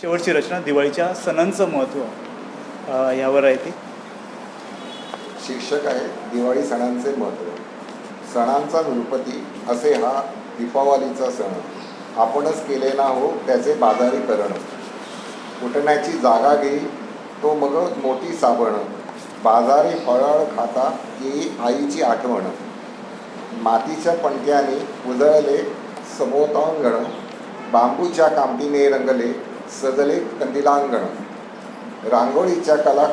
शेवटची रचना दिवाळीच्या सणांचं महत्त्व यावर आहे ती. शीर्षक आहे दिवाळी सणांचे महत्त्व. सणांचा गणपती असे हा दीपावलीचा सण. आपणच केले ना हो त्याचे बाजारीकरण. उठण्याची जागा घेई तो मग मोठी साबण. बाजारी फळाळ खाता येई आईची आठवण. मातीच्या पणत्याने उजळले सभोवतांगण बांबूच्या कामटीने रंगले सजले कंदिलांगण. रांगोळीच्या कला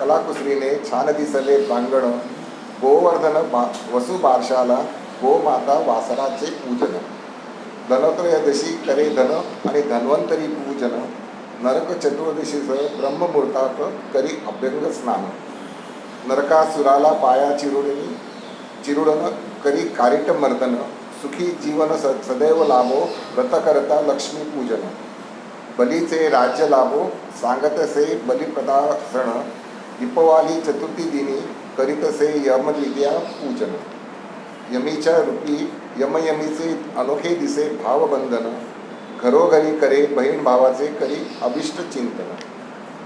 कलाकुसरीने छान दिसले प्रांगण. गोवर्धन बा वसु बारशाला गोमाता वासराचे पूजन. धनत्रयोदशी करे धन आणि धन्वंतरी पूजन. नरक चतुर्दशीचं ब्रह्ममुहूर्तात करी अभ्यंग स्नान. नरकासुराला पाया चिरुडणी चिरुडन करी कारिट मर्दन सुखी जीवन स सदैव लाभो व्रत करता लक्ष्मी पूजन बलीचे राज्य लाभो सांगतसे बलिप्रदासण दीपवाली चतुर्थी दिनी करीतसे यमविद्या पूजन। यमीच्या रूपी यमयमीचे अनोखे दिसे भावबंधन घरोघरी करे बहीण भावाचे करी अभिष्ट चिंतन।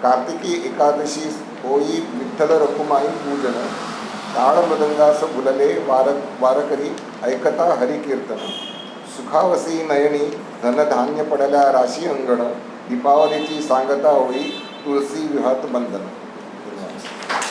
कार्तिकी एकादशी होई विठ्ठल रखुमाई पूजन। टाळ मृदंगास वार वारकरी ऐकता हरिकीर्तन। सुखावसी नयनी धनधान्य पडल्या राशी अंगण दीपावलीची सांगता होई तुळसी विहत बंधन.